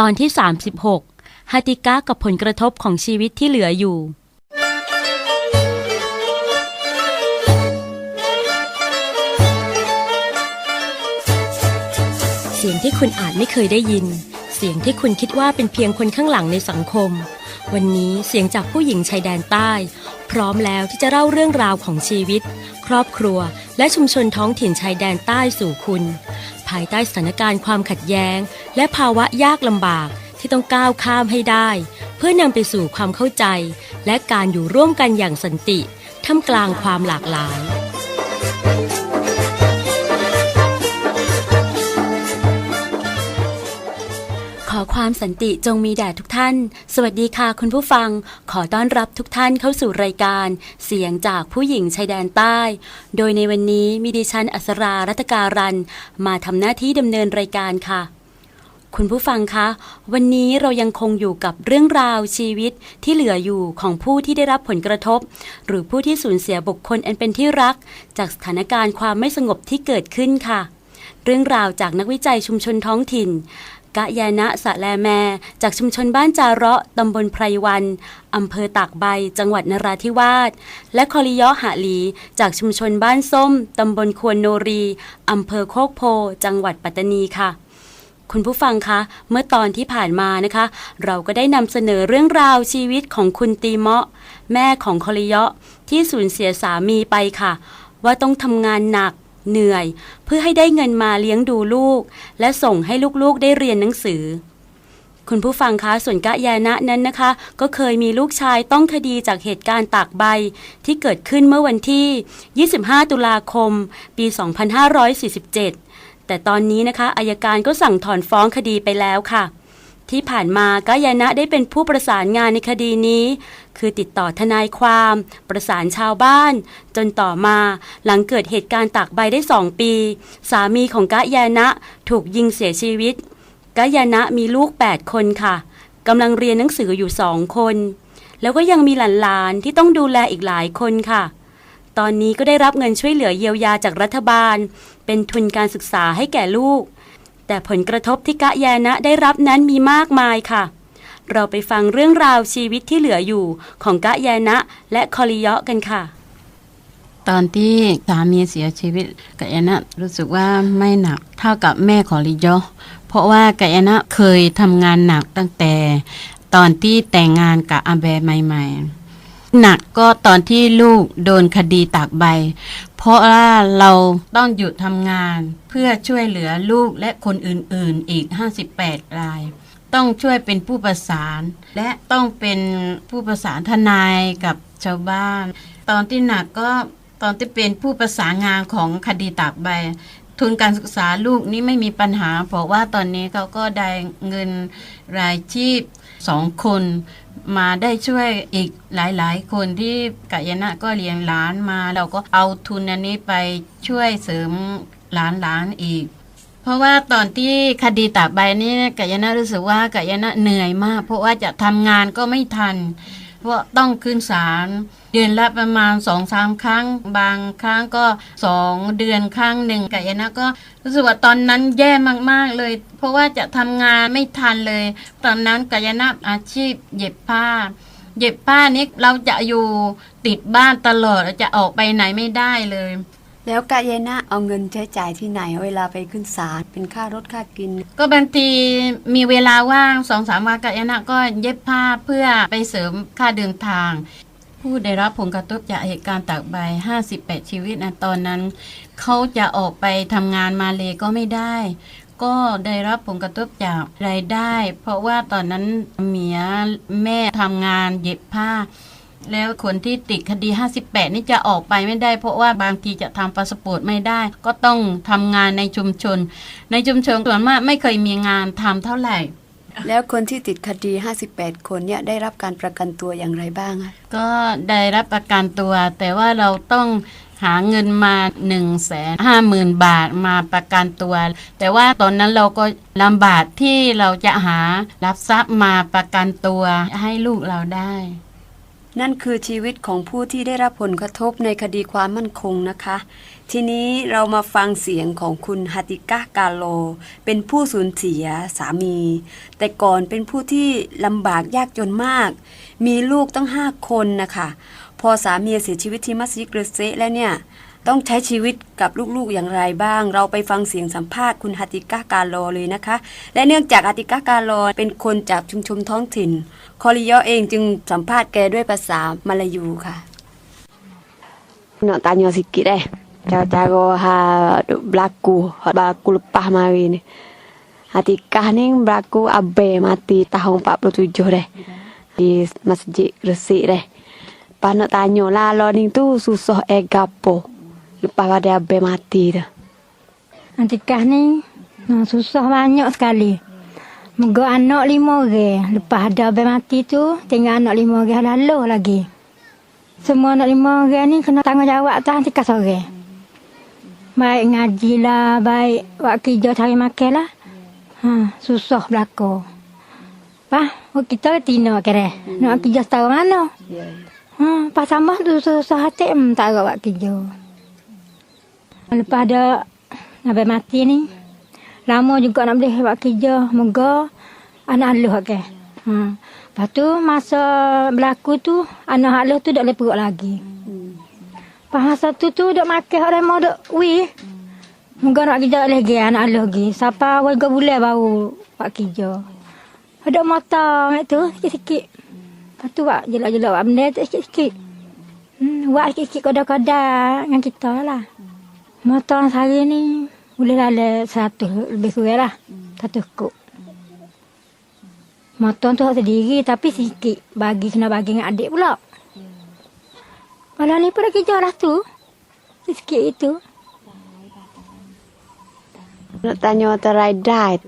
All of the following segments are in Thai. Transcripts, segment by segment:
ตอนที่ 36ฮัติกะกับผลกระทบของชีวิตที่เหลืออยู่ เสียงที่คุณอาจไม่เคยได้ยิน เสียงที่คุณคิดว่าเป็นเพียงคนข้างหลังในสังคม วันนี้เสียงจากผู้หญิงชายแดนใต้ พร้อมแล้วที่จะเล่าเรื่องราวของชีวิต ครอบครัว และชุมชนท้องถิ่นชายแดนใต้สู่คุณ ภายใต้สถานการณ์ความขัดแย้ง และภาวะยากลำบากที่ต้องก้าวข้ามให้ได้ เพื่อนำไปสู่ความเข้าใจ และการอยู่ร่วมกันอย่างสันติท่ามกลางความหลากหลาย ความสันติจงมีแด่ทุกท่าน สวัสดีค่ะคุณผู้ฟัง ขอต้อนรับทุกท่านเข้าสู่รายการ เสียงจากผู้หญิงชายแดนใต้ โดยในวันนี้มีดิฉันอัสรารัตการัน มาทำหน้าที่ดำเนินรายการค่ะ คุณผู้ฟังคะ วันนี้เรายังคงอยู่กับเรื่องราวชีวิตที่เหลืออยู่ของผู้ที่ได้รับผลกระทบ หรือผู้ที่สูญเสียบุคคลอันเป็นที่รัก จากสถานการณ์ความไม่สงบที่เกิดขึ้นค่ะ เรื่องราวจากนักวิจัยชุมชนท้องถิ่น กะยานะสะแลแม จากชุมชนบ้านจาระตำบลไพรวัน อำเภอตากใบ จังหวัดนราธิวาส และคอริยอหะลี จากชุมชนบ้านส้ม ตำบลควนโนรี อำเภอโคกโพ จังหวัดปัตตานีค่ะคุณผู้ฟังคะ เมื่อตอนที่ผ่านมานะคะ เราก็ได้นำเสนอเรื่องราวชีวิตของคุณตีเมาะ แม่ของคอริยะที่สูญเสียสามีไปค่ะ ว่าต้องทำงานหนัก เหนื่อย เพื่อให้ได้เงินมาเลี้ยงดูลูก และส่งให้ลูกๆได้เรียนหนังสือ คุณผู้ฟังคะส่วนกะยานะนั้นนะคะ ก็เคยมีลูกชายต้องคดีจากเหตุการณ์ตากใบที่เกิดขึ้นเมื่อวันที่ 25 ตุลาคม ปี 2547 แต่ตอนนี้นะคะอายการก็สั่งถอนฟ้องคดีไปแล้วค่ะ ที่ผ่านมากายานะได้เป็นผู้ประสานงานในคดีนี้ คือติดต่อทนายความ ประสานชาวบ้าน จนต่อมาหลังเกิดเหตุการณ์ตากใบได้สองปี สามีของกะยานะถูกยิงเสียชีวิตกะยานะมีลูก 8 คนค่ะกำลังเรียนหนังสืออยู่สองคน แล้วก็ยังมีหลานๆที่ต้องดูแลอีกหลายคนค่ะ ตอนนี้ก็ได้รับเงินช่วยเหลือเยียวยาจากรัฐบาล เป็นทุนการศึกษาให้แก่ลูก แต่ผลกระทบที่กะยานะได้รับนั้นมีมากมายค่ะ เราไปฟังเรื่องราวชีวิตที่เหลืออยู่ของกะยานะและคอริยะกันค่ะ ตอนที่สามีเสียชีวิตกายนะรู้สึกว่าไม่หนักเท่ากับแม่ของลิยอเพราะว่ากายนะเคยทำงานหนักตั้งแต่ ตอนที่แต่งงานกับอาแบใหม่ ๆหนักก็ตอนที่ลูกโดนคดีตากใบ ราะว่าเราต้องหยุดทำงานเพื่อช่วยเหลือลูกและคนอื่นๆอีก 58 ราย ต้องช่วยเป็นผู้ประสาน และต้องเป็นผู้ประสานทนายกับชาวบ้าน ตอนที่หนักก็ตอนที่เป็นผู้ประสานงานของคดีตากใบ ทุนการศึกษาลูกนี่ไม่มีปัญหา เพราะว่าตอนนี้เขาก็ได้เงินรายชีพสองคน มาได้ช่วยอีกหลาย ๆ คนที่กายนะก็เลี้ยงหลานมา เราก็เอาทุนอันนี้ไปช่วยเสริมหลานๆอีกเพราะว่าตอนที่คดีตากใบนี่กายนะรู้สึกว่ากายนะเหนื่อยมาก เพราะว่าจะทำงานก็ไม่ทัน ราะต้องขึ้นศาลเดือนละประมาณสองสามครั้ง บางครั้งก็สองเดือนครั้งหนึ่งกายนะก็รู้สึกว่าตอนนั้นแย่มากๆเลย เพราะว่าจะทำงานไม่ทันเลย ตอนนั้นกายนะอาชีพเย็บผ้าเย็บผ้านี้เราจะอยู่ติดบ้านตลอดจะออกไปไหนไม่ได้เลย แล้วกายนะเอาเงินใช้จ่ายที่ไหนเวลาไปขึ้นศาลเป็นค่ารถค่ากิน ก็บางทีมีเวลาว่างสองสามวันกะยนะก็เย็บผ้าเพื่อไปเสริมค่าเดินทาง ผู้ได้รับผลกระทบจากเหตุการณ์ตากใบ 58 ชีวิตนะตอนนั้น เขาจะออกไปทำงานมาเลยก็ไม่ได้ ก็ได้รับผลกระทบจากรายได้ เพราะว่าตอนนั้นเมียแม่ทำงานเย็บผ้า แล้วคนที่ติดคดี 58 นี่จะออกไปไม่ได้ เพราะว่าบางทีจะทำพาสปอร์ตไม่ได้ ก็ต้องทำงานในชุมชน ในชุมชนส่วนมากไม่เคยมีงานทำเท่าไหร่แล้วคนที่ติดคดี 58 คนเนี่ยได้รับการประกันตัวอย่างไรบ้างอะก็ได้รับประกันตัว แต่ว่าเราต้องหาเงินมา1นึ่งแสนห้าหมื่นบาทมาประกันตัว แต่ว่าตอนนั้นเราก็ลำบากที่เราจะหารับทรัพย์มาประกันตัวให้ลูกเราได้ นั่นคือชีวิตของผู้ที่ได้รับผลกระทบในคดีความมั่นคงนะคะ ทีนี้เรามาฟังเสียงของคุณฮัติกะกาโล เป็นผู้สูญเสียสามี แต่ก่อนเป็นผู้ที่ลำบากยากจนมาก มีลูกตั้งห้าคนนะคะ พอสามีเสียชีวิตที่มัสยิดเกรเซแล้วเนี่ย ต้องใช้ชีวิตกับลูกๆอย่างไรบ้าง เราไปฟังเสียงสัมภาษณ์คุณฮัติกากาโลเลยนะคะ และเนื่องจากฮัติกากาโลเป็นคนจากชุมชนท้องถิ่น คอริยอเองจึงสัมภาษณ์แกด้วยภาษามาลายูค่ะนอตานยอสิกิได้จาจาก็ฮาบลากูบลากูลปะมาวินฮัติกานิ่งบลากูอัเบมาตีตาหงปะปรตุจเด di masjid Gresik deh. Panok tanyo lah lo ning tu susah e gapo. Lepas pada abe mati tu. Antikah ni nah, susah banyak sekali. Moga anak lima orang. Lepas ada abang mati tu, tinggal anak lima orang lalu lagi. Semua anak lima orang ni kena tanggungjawab atas antikah seorang. Baik ngaji lah, baik buat kerja cari makan lah. Ha, susah berlaku. Pah, oh, kita tina kira. Nak kerja setahun mana? Ha, pas sama tu susah hati hmm, tak ada buat kerja. Lepas ada Nabi mati ni. Lama juga nak boleh buat kerja. Moga anak haluh ke. Ha. Lepas tu masa berlaku tu, anak haluh tu dah boleh perut lagi. Lepas tu tu duk makan orang mau duk wi. Moga nak kerja lagi anak haluh lagi. Siapa warga bulan baru buat kerja. Ada mata mak tu sikit-sikit. Lepas tu buat jelak-jelak buat benda tu sikit-sikit. Hmm, buat sikit-sikit kodar-kodar dengan kita lah. Motor sehari ni boleh lala seratus lebih kurang lah. Satu kuk. Motor tu sendiri tapi sikit. Bagi kena bagi dengan adik pula. Kalau ni pun dah kerja lah tu. Sikit itu. Nak tanya terai dai.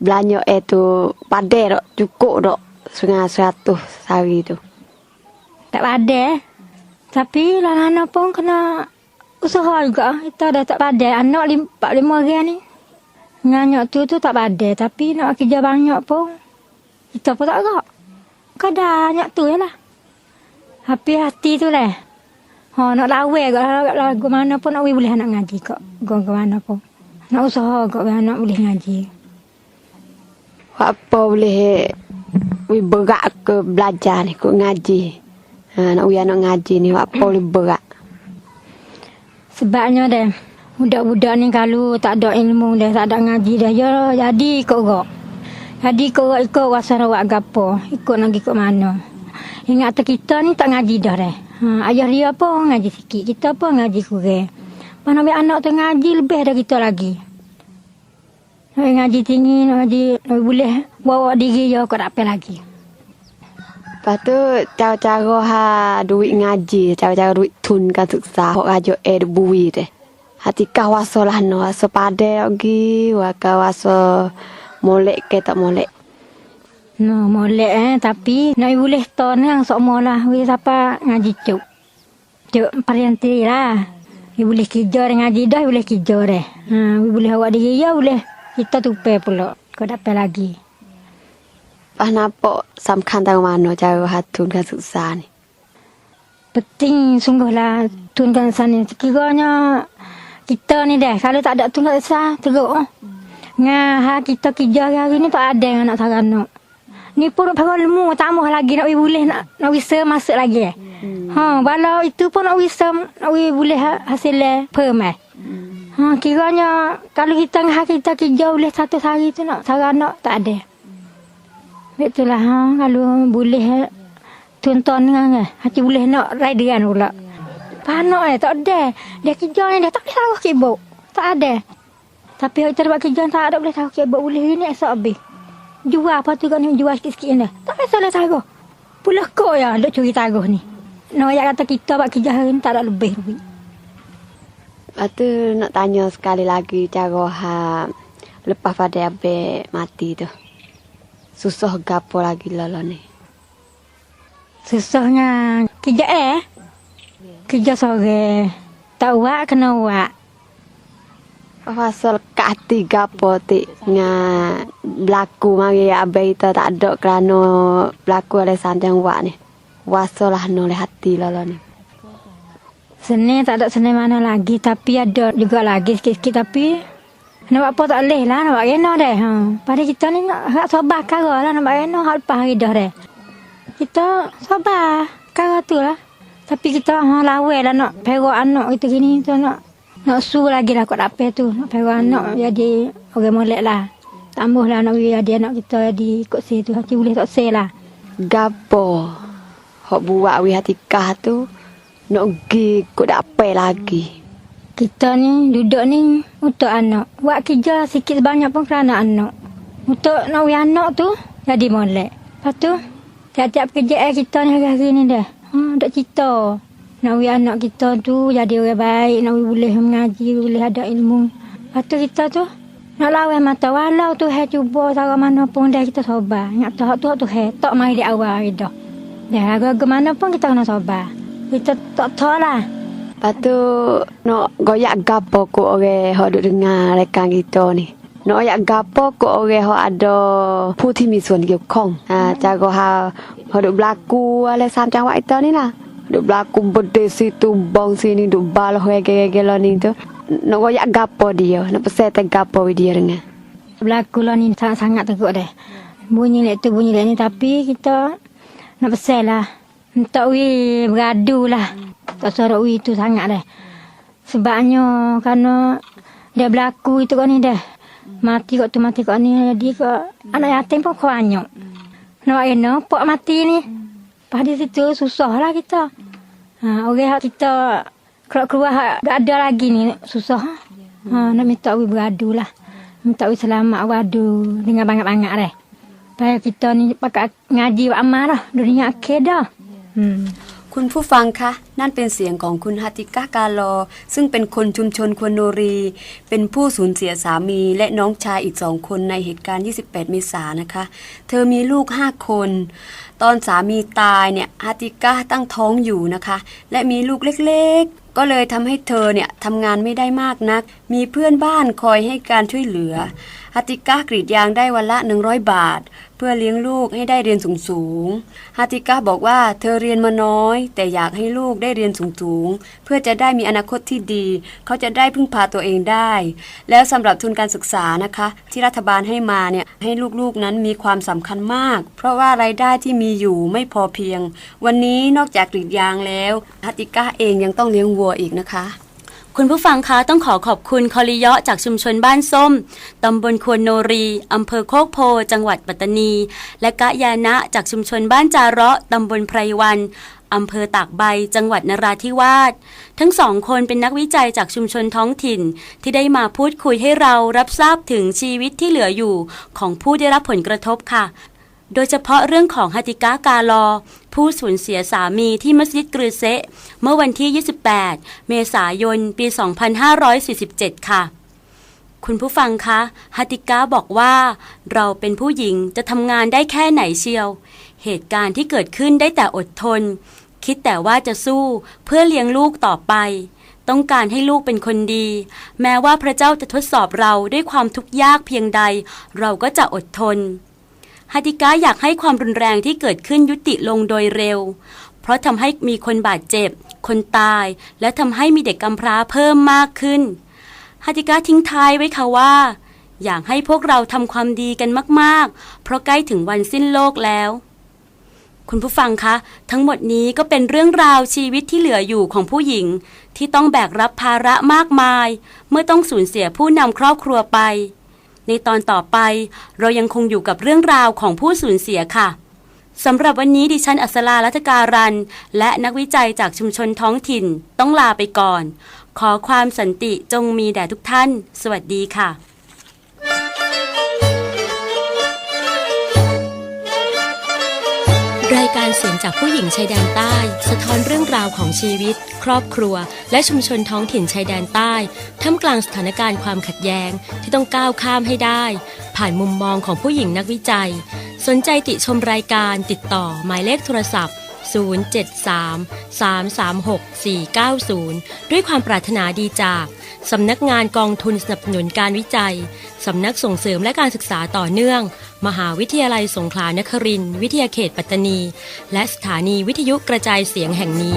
Belanja eh tu padai dok cukup dok. Setengah seratus sehari tu. Tak ada. Tapi lana pun kena usaha juga. Kita dah tak pada. Anak lim, empat lima orang ni. Nganyok tu tu tak pada. Tapi nak kerja banyak pun. Kita pun tak agak. Kadang banyak tu je lah. Tapi hati tu lah. Ha, nak lawa ke lagu mana pun nak boleh nak ngaji kok. Go ke mana pun. Nak usaha kok anak boleh ngaji. Apa boleh wi berat ke belajar ni ke ngaji. Ha, nak wi anak ngaji ni apa boleh berat. Sebabnya dah budak-budak ni kalau tak ada ilmu dah tak ada ngaji dah ya jadi ikut gak. Jadi ikut ikut wasa rawak gapo, ikut lagi ikut mana. Ingat tak kita ni tak ngaji dah dah. Ha, ayah dia pun ngaji sikit, kita pun ngaji kurang. Mana ambil anak tu ngaji lebih dari kita lagi. Nak ngaji tinggi, nak ngaji nak boleh bawa diri dia kau tak apa lagi. Lepas tu cara-cara ha duit ngaji, cara-cara duit tun kan suksa. Hok rajo eh bui deh. Hati kah waso lah no, waso pade lagi, waka waso molek ke tak molek. No, molek eh. Tapi nak boleh ton yang sok lah. Wih siapa ngaji cuk. Cuk perinti lah. Dia boleh dengan ngaji dah, boleh kerja deh. Ha, boleh awak diri ya, boleh. Kita tupai pula. Kau dapat lagi pas samkan tau mano jaru hatun kan susah ni. Penting sungguhlah tun kan susah ni. Sekiranya kita ni deh, kalau tak ada tun kan susah, teruk. Ngah, ha, kita kerja hari ni tak ada yang nak sarang nak. Ni pun nak pakai lemu, tambah lagi nak boleh nak, nak bisa masuk lagi. Eh. Hmm. Ha, walau itu pun nak bisa, nak boleh ha, hasil eh, permai. Eh. Hmm. Ha, kiranya kalau kita ngah kita kerja boleh satu hari tu nak sarang nak, tak ada. Itulah ha, kalau boleh ha, tonton dengan eh. Hati boleh nak rideran pula. Panak eh, tak ada. Dia kerja ni dia tak boleh taruh kibuk. Tak ada. Tapi kita buat kerja tak ada boleh taruh kibuk. Boleh ini esok habis. Jual apa tu kan ni jual sikit-sikit ni. Tak payah boleh taruh. Pula kau ya duk curi taruh ni. No, yang kata kita buat kerja hari ni tak ada lebih duit. Lepas tu nak tanya sekali lagi cara ha lepas pada abe mati tu. Susah gapo lagi lolo ni. Susahnya kerja eh. Kerja sore. Tak buat kena buat. Pasal kat hati gapo ti nga berlaku mari abe kita tak ada kerana berlaku oleh sanjang wak ni. Wasalah no le hati lolo ni. Seni tak ada seni mana lagi tapi ada juga lagi sikit-sikit tapi buat apa tak boleh lah buat kena deh. Ha. Pada kita ni nak sabar kara lah buat kena hak lepas hari dah deh. Kita sabar kara tu lah. Tapi kita ha, lawai lah nak perak anak kita gini tu nak nak su lagi lah kot apa tu nak perak anak jadi orang molek lah. Tambah lah nak jadi anak kita di ikut si tu hati boleh tak say lah. Gapo? Hok buat wi hatikah tu nak pergi dak apa lagi. Kita ni duduk ni untuk anak. Buat kerja sikit sebanyak pun kerana anak. Untuk nak anak tu jadi molek. Lepas tu tiap-tiap kerja eh kita ni hari-hari ni dah. Ha, duk cerita. Nak anak kita tu jadi orang baik. Nak boleh mengaji, boleh ada ilmu. Lepas tu kita tu nak lawan mata. Walau tu hai cuba cara mana pun dah kita. Ingat tu hak tu tu hai. Tak mari di awal dah. Dah agak mana pun kita kena sabar. Kita tak tahu lah. Lepas tu nak goyak gapo ku orang hok dengar rekan kita ni. Nak goyak gapo ku orang hok ada putih misun ke kong. Ha hmm. jago ha hok duk berlaku ale sancang wak itu ni lah. Duk berlaku bede situ bong sini duk baloh hok gege lo ni tu. Nak goyak gapo dia, nak pesan te gapo dia dengar. Berlaku lo ni sangat sangat teguk deh. Bunyi lek tu bunyi lek ni tapi kita nak pesan lah. Tak wi beradu lah. Tak sorok wi tu sangat deh. Sebabnya kerana dia berlaku itu kan ni deh. Mati kok tu mati kok ni jadi kok anak yatim pun kau banyak. Nak kena pok mati ni. Pada situ susah lah kita. Ha, orang hak kita kalau keluar tak ada lagi ni susah. Ha, nak minta wi beradu lah. Minta wi selamat wadu dengan banyak-banyak deh. Supaya kita ni pakai ngaji amal dah. Dunia akhir dah. คุณผู้ฟังคะ นั่นเป็นเสียงของคุณฮัติกากาลอ ซึ่งเป็นคนชุมชนควนโนรี เป็นผู้สูญเสียสามีและน้องชายอีกสองคนในเหตุการณ์ 28 เมษายนนะคะ เธอมีลูก 5 คน ตอนสามีตายเนี่ยฮัติกาตั้งท้องอยู่นะคะ และมีลูกเล็กๆ ก็เลยทำให้เธอเนี่ยทำงานไม่ได้มากนัก มีเพื่อนบ้านคอยให้การช่วยเหลือฮัติกากรีดยางได้วันละ 100 บาท พื่อเลี้ยงลูกให้ได้เรียนสูงๆฮัติกาบอกว่าเธอเรียนมาน้อย แต่อยากให้ลูกได้เรียนสูงๆ เพื่อจะได้มีอนาคตที่ดี เขาจะได้พึ่งพาตัวเองได้ แล้วสำหรับทุนการศึกษานะคะ ที่รัฐบาลให้มาเนี่ยให้ลูกๆนั้นมีความสำคัญมาก เพราะว่ารายได้ที่มีอยู่ไม่พอเพียง วันนี้นอกจากกรีดยางแล้วฮัติกาเองยังต้องเลี้ยงวัวอีกนะคะ คุณผู้ฟังคะต้องขอขอบคุณคอริเยาะจากชุมชนบ้านส้ม ตำบลควนโนรี อำเภอโคกโพ จังหวัดปัตตานี และกะยานะจากชุมชนบ้านจาระตำบลไพรวันอำเภอตากใบ จังหวัดนราธิวาส ทั้งสองคนเป็นนักวิจัยจากชุมชนท้องถิ่น ที่ได้มาพูดคุยให้เรารับทราบถึงชีวิตที่เหลืออยู่ ของผู้ได้รับผลกระทบค่ะ โดยเฉพาะเรื่องของฮัติกากาลอ ผู้สูญเสียสามีที่มัสยิดกรือเซะเมื่อวันที่ 28 เมษายน ปี 2547 ค่ะ คุณผู้ฟังคะฮัติก้าบอกว่า เราเป็นผู้หญิงจะทำงานได้แค่ไหนเชียว เหตุการณ์ที่เกิดขึ้นได้แต่อดทน คิดแต่ว่าจะสู้เพื่อเลี้ยงลูกต่อไปต้องการให้ลูกเป็นคนดี แม้ว่าพระเจ้าจะทดสอบเราด้วยความทุกข์ยากเพียงใด เราก็จะอดทน ฮัติกาอยากให้ความรุนแรงที่เกิดขึ้นยุติลงโดยเร็ว เพราะทำให้มีคนบาดเจ็บ คนตาย และทำให้มีเด็กกำพร้าเพิ่มมากขึ้นฮัติกาทิ้งท้ายไว้ค่ะว่า อยากให้พวกเราทำความดีกันมากๆ เพราะใกล้ถึงวันสิ้นโลกแล้ว คุณผู้ฟังคะ ทั้งหมดนี้ก็เป็นเรื่องราวชีวิตที่เหลืออยู่ของผู้หญิง ที่ต้องแบกรับภาระมากมาย เมื่อต้องสูญเสียผู้นำครอบครัวไป ในตอนต่อไป เรายังคงอยู่กับเรื่องราวของผู้สูญเสียค่ะสำหรับวันนี้ดิฉันอัศราลัตการัน และนักวิจัยจากชุมชนท้องถิ่นต้องลาไปก่อน ขอความสันติจงมีแด่ทุกท่าน สวัสดีค่ะ รายการเสียงจากผู้หญิงชายแดนใต้ สะท้อนเรื่องราวของชีวิต ครอบครัว และชุมชนท้องถิ่นชายแดนใต้ท่ามกลางสถานการณ์ความขัดแย้งที่ต้องก้าวข้ามให้ได้ ผ่านมุมมองของผู้หญิงนักวิจัย สนใจติชมรายการติดต่อหมายเลขโทรศัพท์ 073 336 490 ด้วยความปรารถนาดีจากสำนักงานกองทุนสนับสนุนการวิจัย สำนักส่งเสริมและการศึกษาต่อเนื่อง มหาวิทยาลัยสงขลานครินทร์วิทยาเขตปัตตานี และสถานีวิทยุกระจายเสียงแห่งนี้